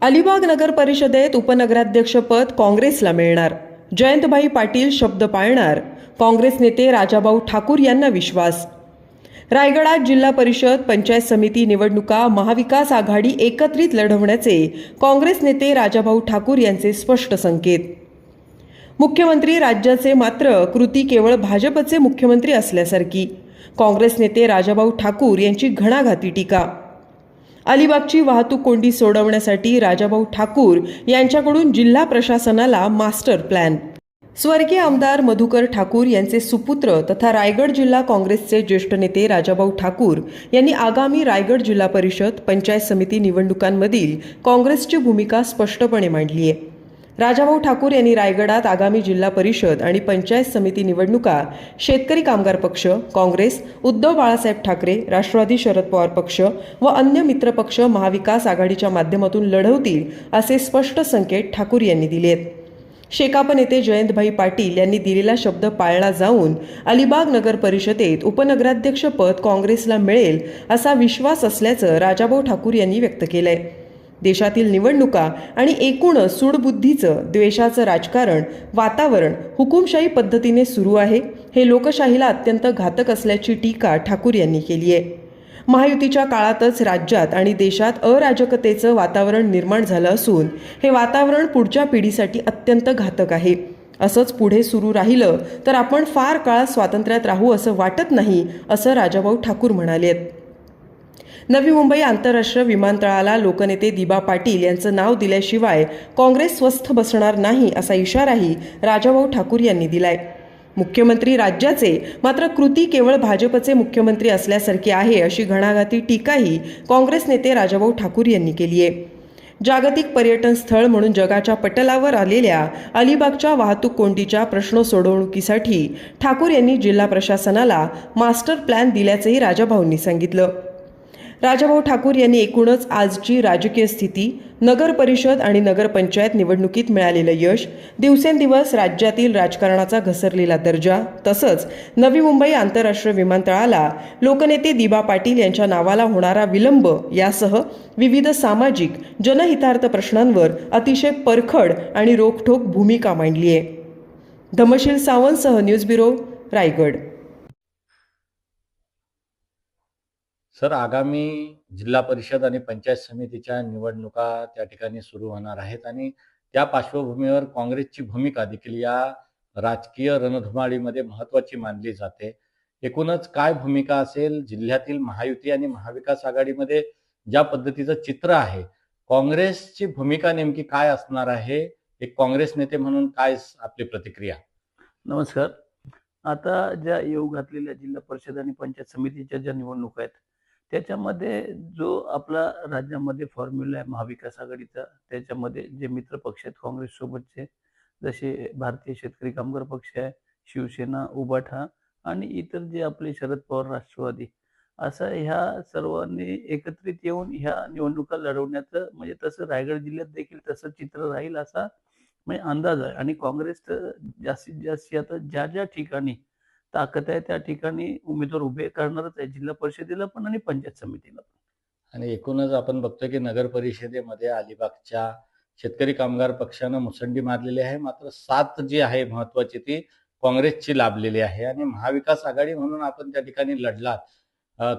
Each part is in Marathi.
अलिबाग नगर परिषदेत उपनगराध्यक्षपद काँग्रेसला मिळणार. जयंतभाई पाटील शब्द पाळणार. काँग्रेस नेते राजाभाऊ ठाकूर यांना विश्वास. रायगडात जिल्हा परिषद पंचायत समिती निवडणुका महाविकास आघाडी एकत्रित लढवण्याचे काँग्रेस नेते राजाभाऊ ठाकूर यांचे स्पष्ट संकेत. मुख्यमंत्री राज्याचे मात्र कृती केवळ भाजपचे मुख्यमंत्री असल्यासारखी. काँग्रेस नेते राजाभाऊ ठाकूर यांची घणाघाती टीका. अलिबागची वाहतूक कोंडी सोडवण्यासाठी राजाभाऊ ठाकूर यांच्याकडून जिल्हा प्रशासनाला मास्टर प्लॅन. स्वर्गीय आमदार मधुकर ठाकूर यांचे सुपुत्र तथा रायगड जिल्हा काँग्रेसचे ज्येष्ठ नेते राजाभाऊ ठाकूर यांनी आगामी रायगड जिल्हा परिषद पंचायत समिती निवडणुकांमधील काँग्रेसची भूमिका स्पष्टपणे मांडली आहे. राजाभाऊ ठाकूर यांनी रायगडात आगामी जिल्हा परिषद आणि पंचायत समिती निवडणुका शेतकरी कामगार पक्ष काँग्रेस उद्धव बाळासाहेब ठाकरे राष्ट्रवादी शरद पवार पक्ष व अन्य मित्रपक्ष महाविकास आघाडीच्या माध्यमातून लढवतील असे स्पष्ट संकेत ठाकूर यांनी दिले आहेत शेकाप नेते जयंतभाई पाटील यांनी दिलेला शब्द पाळला जाऊन अलिबाग नगर परिषदेत उपनगराध्यक्षपद काँग्रेसला मिळेल असा विश्वास असल्याचं राजाभाऊ ठाकूर यांनी व्यक्त केलंय. देशातील निवडणुका आणि एकूण सूडबुद्धीचं द्वेषाचं राजकारण वातावरण हुकुमशाही पद्धतीने सुरू आहे हे लोकशाहीला अत्यंत घातक असल्याची टीका ठाकूर यांनी केली आहे. महायुतीच्या काळातच राज्यात आणि देशात अराजकतेचं वातावरण निर्माण झालं असून हे वातावरण पुढच्या पिढीसाठी अत्यंत घातक आहे. असंच पुढे सुरू राहिलं तर आपण फार काळ स्वातंत्र्यात राहू असं वाटत नाही असं राजाभाऊ ठाकूर म्हणाले नवी मुंबई आंतरराष्ट्रीय विमानतळाला लोकनेते दिबा पाटील यांचं नाव दिल्याशिवाय काँग्रेस स्वस्थ बसणार नाही असा इशाराही राजाभाऊ ठाकूर यांनी दिलाय. मुख्यमंत्री राज्याचे मात्र कृती केवळ भाजपचे मुख्यमंत्री असल्यासारखी आहे अशी घणाघाती टीकाही काँग्रेस नेते राजाभाऊ ठाकूर यांनी केली आहे जागतिक पर्यटन स्थळ म्हणून जगाच्या पटलावर आलेल्या अलिबागच्या वाहतूक कोंडीच्या प्रश्न सोडवणुकीसाठी ठाकूर यांनी जिल्हा प्रशासनाला मास्टर प्लॅन दिल्याचंही राजाभाऊंनी सांगितलं. राजाभाऊ ठाकूर यांनी एकूणच आजची राजकीय स्थिती नगर परिषद आणि नगरपंचायत निवडणुकीत मिळालेलं यश दिवसेंदिवस राज्यातील राजकारणाचा घसरलेला दर्जा तसंच नवी मुंबई आंतरराष्ट्रीय विमानतळाला लोकनेते दिबा पाटील यांच्या नावाला होणारा विलंब यासह विविध सामाजिक जनहितार्थ प्रश्नांवर अतिशय परखड आणि रोखठोक भूमिका मांडली आहे धमशील सावंतसह न्यूज ब्युरो रायगड. सर आगामी जिल्हा परिषद आणि पंचायत समितीच्या निवडणुका त्या ठिकाणी सुरू होणार आहेत आणि त्या पार्श्वभूमीवर काँग्रेसची भूमिका देखील या राजकीय रणधुमाळीमध्ये महत्वाची मानली जाते. एकूणच काय भूमिका असेल जिल्ह्यातील महायुती आणि महाविकास आघाडीमध्ये ज्या पद्धतीचं चित्र आहे काँग्रेसची भूमिका नेमकी काय असणार आहे एक काँग्रेस नेते म्हणून काय आपली प्रतिक्रिया? नमस्कार. आता ज्या येऊ घातलेल्या जिल्हा परिषद आणि पंचायत समितीच्या ज्या निवडणुका आहेत त्याच्यामध्ये जो आपला राज्यामध्ये फॉर्म्युला आहे महाविकास आघाडीचा त्याच्यामध्ये जे मित्र पक्ष आहेत काँग्रेससोबतचे जसे भारतीय शेतकरी कामगार पक्ष आहे शिवसेना उबाठा आणि इतर जे आपले शरद पवार राष्ट्रवादी असा ह्या सर्वांनी एकत्रित येऊन ह्या निवडणुका लढवण्याचं म्हणजे तसं रायगड जिल्ह्यात देखील तसं चित्र राहील असा म्हणजे अंदाज आहे. आणि काँग्रेस तर जास्तीत जास्त आता ज्या ज्या ठिकाणी ताकद आहे त्या ठिकाणी उमेदवार उभे करणारच आहे जिल्हा परिषदेला पण आणि पंचायत समितीला पण. आणि एकूणच आपण बघतोय की नगर परिषदेमध्ये अलिबागच्या शेतकरी कामगार पक्षानं मुसंडी मारलेली आहे. मात्र सात जी आहे महत्वाची ती काँग्रेसची लाभलेली आहे. आणि महाविकास आघाडी म्हणून आपण त्या ठिकाणी लढलात.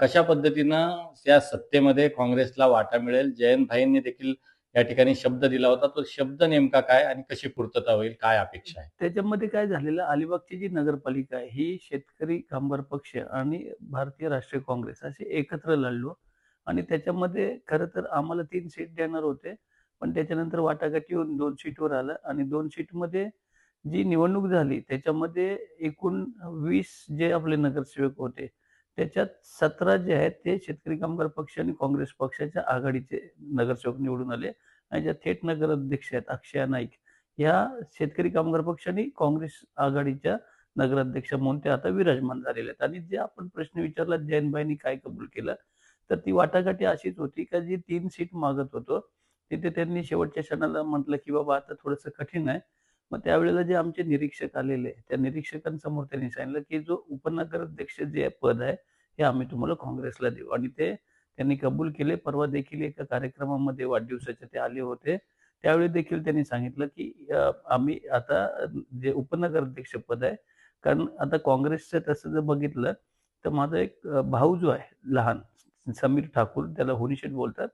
कशा पद्धतीनं त्या सत्तेमध्ये काँग्रेसला वाटा मिळेल? जयंतभाईंनी देखील या ठिकाणी शब्द दिला होता तो शब्द नेमका काय आणि कशी पूर्तता होईल काय अपेक्षा आहे? त्याच्यामध्ये काय झालेलं अलिबागची जी नगरपालिका आहे ही शेतकरी कामगार पक्ष आणि भारतीय राष्ट्रीय काँग्रेस असे एकत्र लढलो आणि त्याच्यामध्ये खरं तर आम्हाला तीन सीट देणार होते पण त्याच्यानंतर वाटाघाटी येऊन दोन सीटवर आलं आणि दोन सीटमध्ये जी निवडणूक झाली त्याच्यामध्ये एकूण वीस जे आपले नगरसेवक होते त्याच्यात सतरा जे आहेत ते शेतकरी कामगार पक्ष आणि काँग्रेस पक्षाच्या आघाडीचे नगरसेवक निवडून आले. आणि ज्या थेट नगर अध्यक्ष आहेत अक्षया नाईक ह्या शेतकरी कामगार पक्षाने काँग्रेस आघाडीच्या नगराध्यक्ष म्हणून ते आता विराजमान झालेले आहेत. आणि जे आपण प्रश्न विचारला जैनबाईंनी काय कबूल केलं तर ती वाटाघाटी अशीच होती का जी तीन सीट मागत होतो तिथे त्यांनी शेवटच्या क्षणाला म्हटलं की बाबा आता थोडंसं कठीण आहे. मग त्यावेळेला जे आमचे निरीक्षक आलेले त्या निरीक्षकांसमोर त्यांनी सांगितलं की जो उपनगराध्यक्ष जे पद आहे हे आम्ही तुम्हाला काँग्रेसला देऊ. आणि ते त्यांनी कबूल केले. परवा देखील एका कार्यक्रमामध्ये वाढदिवसाचे ते आले होते. त्यावेळी देखील त्यांनी सांगितलं की आम्ही आता जे उपनगर अध्यक्ष पद आहे कारण आता काँग्रेसचं तसं जर बघितलं तर माझा एक भाऊ जो आहे लहान समीर ठाकूर त्याला होनीशेठ बोलतात.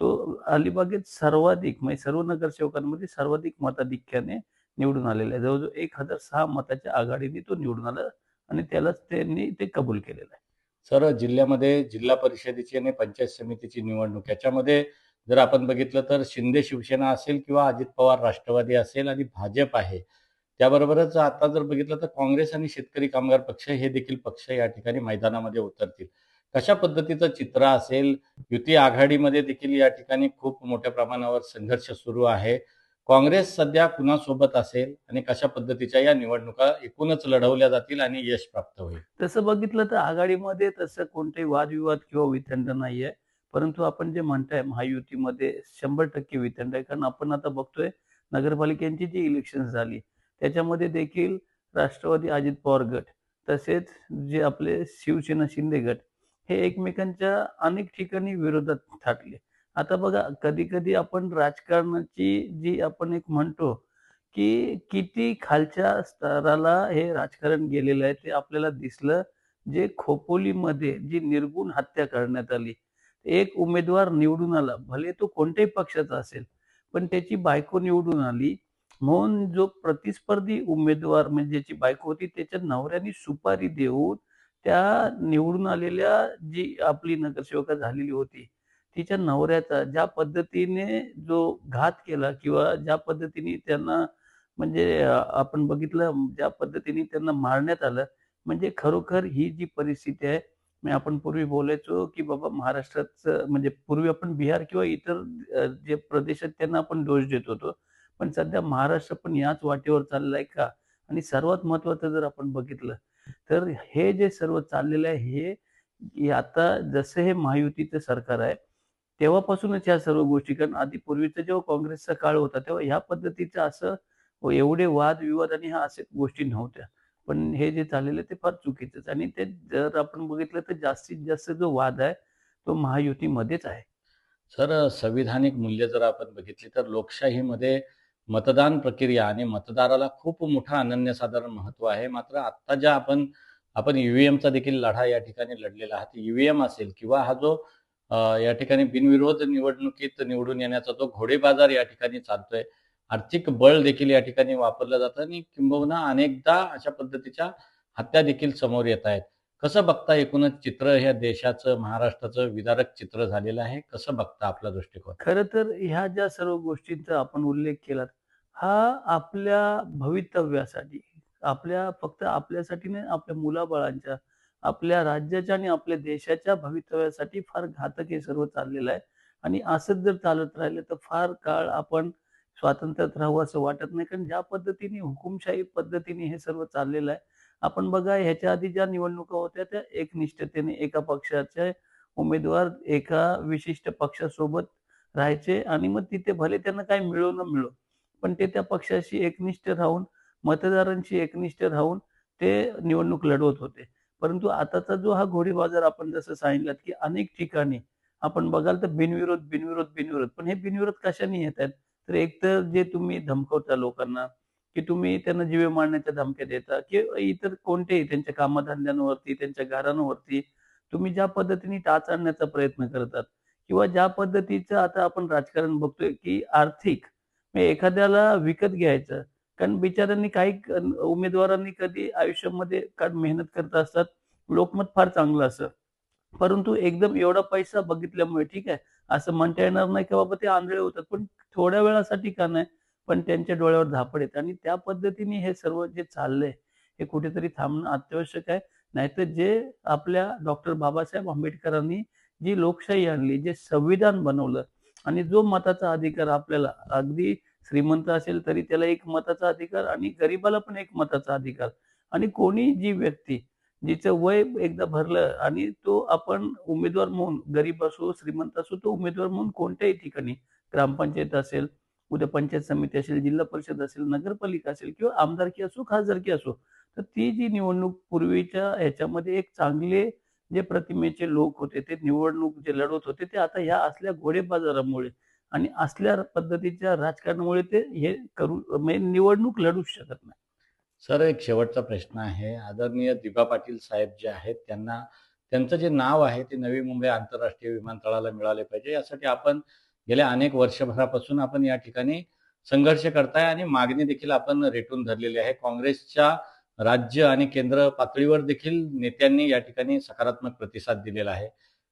तो अलिबागेत सर्वाधिक म्हणजे सर्व नगरसेवकांमध्ये सर्वाधिक मताधिक्याने निवडून आलेला आहे. जवळजवळ एक हजार सहा मताच्या आघाडीने तो निवडून आला आणि त्यालाच त्यांनी ते कबूल केलेलं आहे. सर जिल्ह्यामध्ये जिल्हा परिषदेची आणि पंचायत समितीची निवडणूक याच्यामध्ये जर आपण बघितलं तर शिंदे शिवसेना असेल किंवा अजित पवार राष्ट्रवादी असेल आणि भाजप आहे त्याबरोबरच आता जर बघितलं तर काँग्रेस आणि शेतकरी कामगार पक्ष हे देखील पक्ष या ठिकाणी मैदानामध्ये उतरतील. कशा पद्धतीचं चित्र असेल? युती आघाडीमध्ये देखील या ठिकाणी खूप मोठ्या प्रमाणावर संघर्ष सुरू आहे. काँग्रेस सध्या कुणासोबत असेल आणि कशा पद्धतीच्या या निवडणुका एकूणच लढवल्या जातील आणि यश प्राप्त होईल? तसं बघितलं तर आघाडीमध्ये तसं कोणतेही वादविवाद किंवा वितंड नाही आहे परंतु आपण जे म्हणताय महायुतीमध्ये शंभर टक्के वितंड आहे. कारण आपण आता बघतोय नगरपालिकांची जी इलेक्शन झाली त्याच्यामध्ये देखील राष्ट्रवादी अजित पवार गट तसेच जे आपले शिवसेना शिंदे गट हे एकमेकांच्या अनेक ठिकाणी विरोधात थाटले. आता बघा कधी कधी आपण राजकारणाची जी आपण एक म्हणतो की किती खालच्या स्तराला हे राजकारण गेलेलं आहे ते आपल्याला दिसलं जे खोपोलीमध्ये जी निर्गुण हत्या करण्यात आली. एक उमेदवार निवडून आला भले तो कोणत्याही पक्षाचा असेल पण त्याची बायको निवडून आली. म्हणून जो प्रतिस्पर्धी उमेदवार म्हणजे ज्याची बायको होती त्याच्या नवऱ्याने सुपारी देऊन त्या निवडून आलेल्या जी आपली नगरसेवका झालेली होती तिच्या नवऱ्याचा ज्या पद्धतीने जो घात केला किंवा ज्या पद्धतीने त्यांना म्हणजे आपण बघितलं ज्या पद्धतीने त्यांना मारण्यात आलं म्हणजे खरोखर ही जी परिस्थिती आहे मी आपण पूर्वी बोलायचो की बाबा महाराष्ट्राचं म्हणजे पूर्वी आपण बिहार किंवा इतर जे प्रदेश आहेत त्यांना आपण दोष देत होतो. पण सध्या महाराष्ट्र पण याच वाटेवर चाललेला आहे का? आणि सर्वात महत्वाचं जर आपण बघितलं तर हे जे सर्व चाललेलं आहे हे हे आता जसं हे महायुतीचं सरकार आहे तेव्हापासूनच ह्या सर्व गोष्टी. कारण आधी पूर्वीचा जेव्हा काँग्रेसचा काळ होता तेव्हा ह्या पद्धतीचं असं एवढे वाद विवाद आणि ह्या असे गोष्टी नव्हत्या. पण हे जे चाललेलं ते फार चुकीचंच. आणि ते जर आपण बघितलं तर जास्तीत जास्त जो वाद आहे तो महायुतीमध्येच आहे. सर संविधानिक मूल्य जर आपण बघितली तर लोकशाहीमध्ये मतदान प्रक्रिया आणि मतदाराला खूप मोठं अनन्यसाधारण महत्त्व आहे. मात्र आता ज्या आपण आपण ईव्हीएमचा देखील लढा या ठिकाणी लढलेला आहात ईव्हीएम असेल किंवा हा जो या ठिकाणी बिनविरोध निवडणुकीत निवडून येण्याचा जो घोडेबाजार या ठिकाणी चालतोय. आर्थिक बळ देखील या ठिकाणी वापरलं जातं आणि किंबहुना अनेकदा अशा पद्धतीच्या हत्या देखील समोर येत आहेत. कसं बघता एकूणच चित्र ह्या देशाचं महाराष्ट्राचं विदारक चित्र झालेलं आहे? कसं बघता आपला दृष्टिकोन? खरं तर ह्या ज्या सर्व गोष्टींचा आपण उल्लेख केला हा आपल्या भवितव्यासाठी आपल्या फक्त आपल्यासाठी नाही आपल्या मुलाबाळांच्या आपल्या राज्याच्या आणि आपल्या देशाच्या भवितव्यासाठी फार घातक हे सर्व चाललेलं आहे. आणि असंच जर चालत राहिलं तर फार काळ आपण स्वातंत्र्यात राहू असं वाटत नाही. कारण ज्या पद्धतीने हुकुमशाही पद्धतीने हे सर्व चाललेलं आहे आपण बघा ह्याच्या आधी ज्या निवडणुका होत्या त्या एकनिष्ठतेने एका पक्षाचे उमेदवार एका विशिष्ट पक्षासोबत राहायचे आणि मग तिथे भले त्यांना काय मिळो न मिळो पण ते त्या पक्षाशी एकनिष्ठ राहून मतदारांशी एकनिष्ठ राहून ते निवडणूक लढवत होते. परंतु आताचा जो हा घोडीबाजार आपण जसं सांगितलं की अनेक ठिकाणी आपण बघाल तर बिनविरोध बिनविरोध बिनविरोध. पण हे बिनविरोध कशाने येत आहेत? तर एक तर जे तुम्ही धमकवता लोकांना की तुम्ही त्यांना जीवे मारण्याच्या धमक्या देता की इतर कोणतेही त्यांच्या कामधंद्यांवरती त्यांच्या घरांवरती तुम्ही ज्या पद्धतीने टाच आणण्याचा प्रयत्न करतात किंवा ज्या पद्धतीचं आता आपण राजकारण बघतोय की आर्थिक म्हणजे एखाद्याला विकत घ्यायचं कारण बिचाऱ्यांनी काही उमेदवारांनी कधी आयुष्यामध्ये कारण मेहनत करत असतात लोकमत फार चांगलं असं परंतु एकदम एवढा पैसा बघितल्यामुळे ठीक आहे असं म्हणता येणार नाही की बाबा ते आंधळे होतात पण थोड्या वेळासाठी का नाही पण त्यांच्या डोळ्यावर झापड येते. आणि त्या पद्धतीने हे सर्व जे चाललंय हे कुठेतरी थांबणं अत्यावश्यक आहे. नाहीतर जे आपल्या डॉक्टर बाबासाहेब आंबेडकरांनी जी लोकशाही आणली जे संविधान बनवलं आणि जो मताचा अधिकार आपल्याला अगदी श्रीमंत असेल तरी त्याला एक मताचा अधिकार आणि गरिबाला पण एक मताचा अधिकार. आणि कोणी जी व्यक्ती जिचं वय एकदा भरलं आणि तो आपण उमेदवार म्हणून गरीब असो श्रीमंत असो तो उमेदवार म्हणून कोणत्याही ठिकाणी ग्रामपंचायत असेल उद्या पंचायत समिती असेल जिल्हा परिषद असेल नगरपालिका असेल किंवा आमदारकी असो खासदारकी असो तर ती जी निवडणूक पूर्वीच्या ह्याच्यामध्ये एक चांगले जे प्रतिमेचे लोक होते ते निवडणूक जे लढवत होते ते आता ह्या असल्या घोडे बाजारामुळे आणि असल्या पद्धतीच्या राजकारणामुळे ते हे करू म्हणजे निवडणूक लढू शकत नाही. सर एक शेवटचा प्रश्न आहे. आदरणीय दिपा पाटील साहेब जे आहेत त्यांना त्यांचं जे नाव आहे ते नवी मुंबई आंतरराष्ट्रीय विमानतळाला मिळाले पाहिजे. यासाठी आपण गेल्या अनेक वर्षभरापासून आपण या ठिकाणी संघर्ष करताय आणि मागणी देखील आपण रेटून धरलेली आहे. काँग्रेसच्या राज्य आणि केंद्र पातळीवर देखील नेत्यांनी या ठिकाणी सकारात्मक प्रतिसाद दिलेला आहे.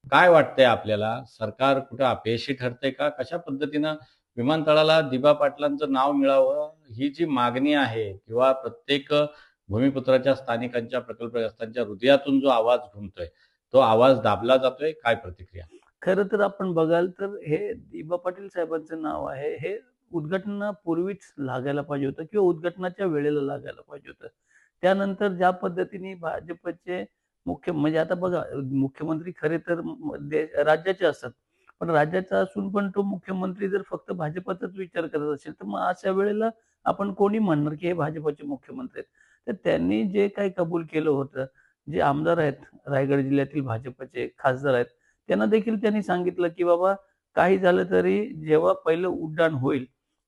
काय वाटतंय आपल्याला? सरकार कुठं अपयशी ठरतंय का? कशा पद्धतीनं विमानतळाला दिबा पाटलांचं नाव मिळावं? ही जी मागणी आहे किंवा प्रत्येक भूमिपुत्राच्या स्थानिकांच्या प्रकल्पग्रस्तांच्या हृदयातून जो आवाज घुमतोय तो आवाज दाबला जातोय काय प्रतिक्रिया? खरं तर आपण बघाल तर हे दिबा पाटील साहेबांचं नाव आहे हे उद्घाटनापूर्वीच लागायला पाहिजे होतं किंवा उद्घाटनाच्या वेळेला लागायला पाहिजे होतं. त्यानंतर ज्या पद्धतीने भाजपचे मुख्य म्हणजे आता बघा मुख्यमंत्री खरे तर राज्याचे असतात. पण राज्याचा असून पण तो मुख्यमंत्री जर फक्त भाजपाचाच विचार करत असेल तर मग अशा वेळेला आपण कोणी म्हणणार की हे भाजपचे मुख्यमंत्री आहेत? तर त्यांनी जे काही कबूल केलं होतं जे आमदार आहेत रायगड जिल्ह्यातील भाजपचे खासदार आहेत त्यांना देखील त्यांनी सांगितलं की बाबा काही झालं तरी जेव्हा पहिलं उड्डाण होईल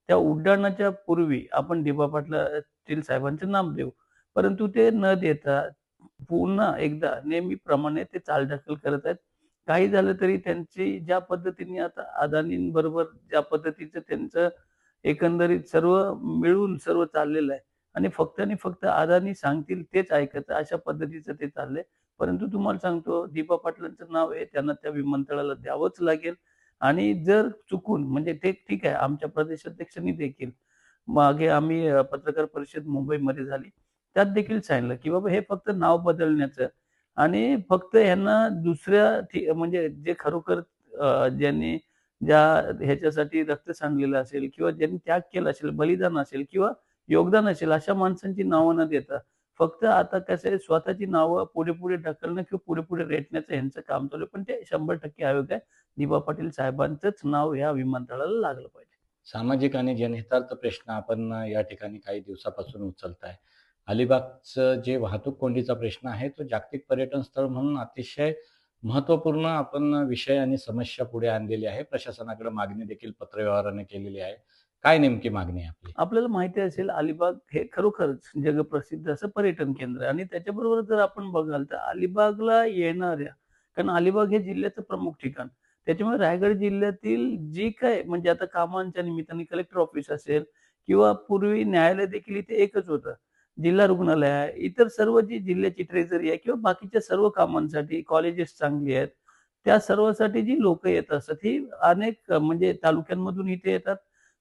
त्या उड्डाणाच्या पूर्वी आपण दिबा पाटलातील साहेबांचं नाम देऊ. परंतु ते न देता पुन्हा एकदा नेहमीप्रमाणे ते चालढकल करत आहेत. काही झालं तरी त्यांची ज्या पद्धतीने आता अदानींबरोबर ज्या पद्धतीचं त्यांचं एकंदरीत सर्व मिळून सर्व चाललेलं आहे आणि फक्त आणि फक्त अदानी सांगतील तेच ऐकत अशा पद्धतीचं ते चाललंय. परंतु तुम्हाला सांगतो दीपा पाटलांचं नाव आहे त्यांना त्या विमानतळाला द्यावंच लागेल. आणि जर चुकून म्हणजे ते ठीक आहे आमच्या प्रदेशाध्यक्षांनी देखील मागे आम्ही पत्रकार परिषद मुंबईमध्ये झाली. त्यात देखील सांगितलं की बाबा हे फक्त नाव बदलण्याचं आणि फक्त यांना दुसऱ्या म्हणजे जे खरोखर ज्यांनी ज्या ह्याच्यासाठी रक्त सांडलेलं असेल किंवा ज्यांनी त्याग केला असेल बलिदान असेल किंवा योगदान असेल अशा माणसांची नावं न देता फक्त आता कसं आहे स्वतःची नावं पुढे पुढे ढकलणं किंवा पुढे पुढे रेटण्याचं यांचं काम चालू पण ते शंभर टक्के आयोग आहे. दिबा पाटील साहेबांचंच नाव या विमानतळाला लागलं पाहिजे. सामाजिक आणि जनहितार्थ प्रश्न आपण या ठिकाणी काही दिवसापासून उचलताय. अलिबागचं जे वाहतूक कोंडीचा प्रश्न आहे तो जागतिक पर्यटन स्थळ म्हणून अतिशय महत्त्वपूर्ण आपण विषय आणि समस्या पुढे आणलेली आहे. प्रशासनाकडे मागणी देखील पत्रव्यवहाराने केलेली आहे. काय नेमकी मागणी आहे आपली? आपल्याला माहिती असेल अलिबाग हे खरोखरच जगप्रसिद्ध असं पर्यटन केंद्र आहे. आणि त्याच्याबरोबर जर आपण बघाल तर अलिबागला येणाऱ्या कारण अलिबाग हे जिल्ह्याचं प्रमुख ठिकाण. त्याच्यामुळे रायगड जिल्ह्यातील जी काय म्हणजे आता कामांच्या निमित्ताने कलेक्टर ऑफिस असेल किंवा पूर्वी न्यायालय देखील इथे एकच होतं. जिल्हा रुग्णालय आहे इतर सर्व जी जिल्ह्याची ट्रेझरी आहे किंवा बाकीच्या सर्व कामांसाठी कॉलेजेस चांगली आहेत त्या सर्वासाठी जी लोक येत असतात ही अनेक म्हणजे तालुक्यांमधून इथे येतात.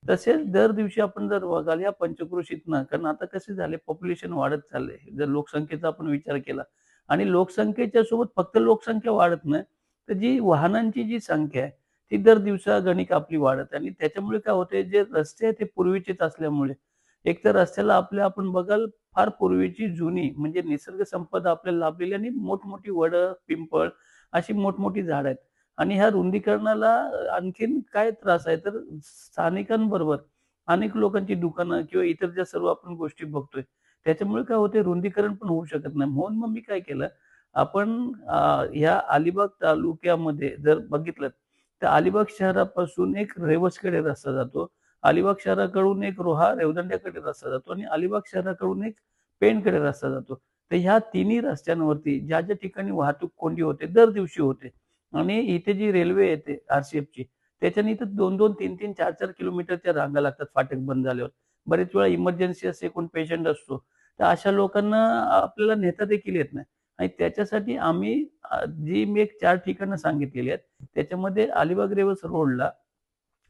तसेच दर दिवशी आपण जर बघाल या पंचक्रोशीतनं कारण आता कसे झाले पॉप्युलेशन वाढत चालले जर लोकसंख्येचा आपण विचार केला आणि लोकसंख्येच्या सोबत फक्त लोकसंख्या वाढत नाही तर जी वाहनांची जी संख्या आहे ती दर दिवसा गणिक आपली वाढत आहे आणि त्याच्यामुळे काय होते जे रस्ते आहेत ते पूर्वीचेच असल्यामुळे एक तर रस्त्याला आपल्या आपण बघाल फार पूर्वीची जुनी म्हणजे निसर्ग संपदा आपल्याला लाभलेली आणि मोठमोठी वड पिंपळ अशी मोठमोठी झाड आहेत. आणि ह्या रुंदीकरणाला आणखीन काय त्रास आहे? तर स्थानिकांबरोबर अनेक लोकांची दुकानं किंवा इतर ज्या सर्व आपण गोष्टी बघतोय त्याच्यामुळे काय होते रुंदीकरण पण होऊ शकत नाही. म्हणून मग मी काय केलं? आपण ह्या अलिबाग तालुक्यामध्ये जर बघितलं तर अलिबाग शहरापासून एक रेवसकडे रस्ता जातो. अलिबाग शहराकडून एक रोहा रेवदंड्याकडे रस्ता जातो आणि अलिबाग शहराकडून एक पेणकडे रस्ता जातो. तर ह्या तिन्ही रस्त्यांवरती ज्या ज्या ठिकाणी वाहतूक कोंडी होते दर दिवशी होते आणि इथे जी रेल्वे येते आरसीएफची त्याच्याने इथं दोन दोन तीन तीन चार चार किलोमीटरच्या रांगा लागतात फाटक बंद झाल्यावर. बरेच वेळा इमर्जन्सी असते कोण पेशंट असतो तर अशा लोकांना आपल्याला नेता देखील येत नाही. आणि त्याच्यासाठी आम्ही जी मी एक चार ठिकाणं सांगितलेली आहेत त्याच्यामध्ये अलिबाग रेवस रोडला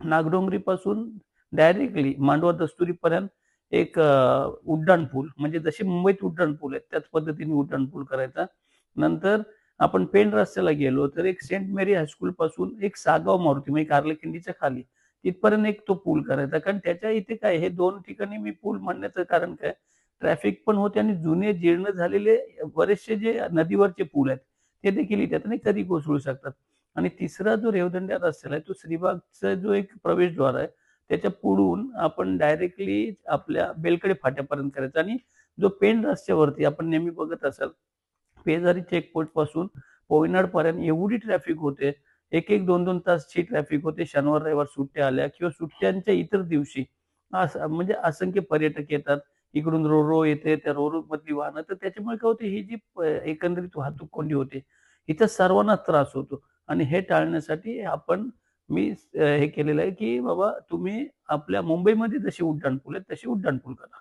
नागडोंगरी पासून डायरेक्टली मांडवा दस्तुरीपर्यंत एक उड्डाणपूल उड्डाण पूल म्हणजे जसे मुंबईत उड्डाण पूल आहेत त्याच पद्धतीने उड्डाण पूल करायचा. नंतर आपण पेंड रस्त्याला गेलो तर एक सेंट मेरी हायस्कूल पासून एक सागाव मारुती म्हणजे कारलेखिंडीच्या खाली तिथपर्यंत एक तो पूल करायचा. कारण त्याच्या इथे काय हे दोन ठिकाणी मी पूल म्हणण्याचं कारण काय ट्रॅफिक पण होते आणि जुने जीर्ण झालेले बरेचसे जे नदीवरचे पूल आहेत ते देखील इथे आणि कधी कोसळू शकतात. आणि तिसरा जो रेवदंड्या रस्त्याला आहे तो श्रीबागचा जो एक प्रवेशद्वार आहे त्याच्या पुढून आपण डायरेक्टली आपल्या बेलकडे फाट्यापर्यंत करायचा. आणि जो पेन रस्त्यावरती आपण नेहमी बघत असाल पेजारी चेकपोस्टपासून पोयनाडपर्यंत एवढी ट्रॅफिक होते एक एक दोन दोन तासची ट्रॅफिक होते शनिवार रविवार सुट्ट्या आल्या किंवा सुट्ट्यांच्या इतर दिवशी. म्हणजे असंख्य पर्यटक येतात इकडून रो रो येते त्या रोरो मधली वाहनं. तर त्याच्यामुळे काय होते ही जी एकंदरीत वाहतूक कोंडी होते इथं सर्वांना त्रास होतो. आणि हे टाळण्यासाठी आपण मी हे केलेलं आहे की बाबा तुम्ही आपल्या मुंबईमध्ये जशी उड्डाणपूल आहेत तशी उड्डाणपूल करा.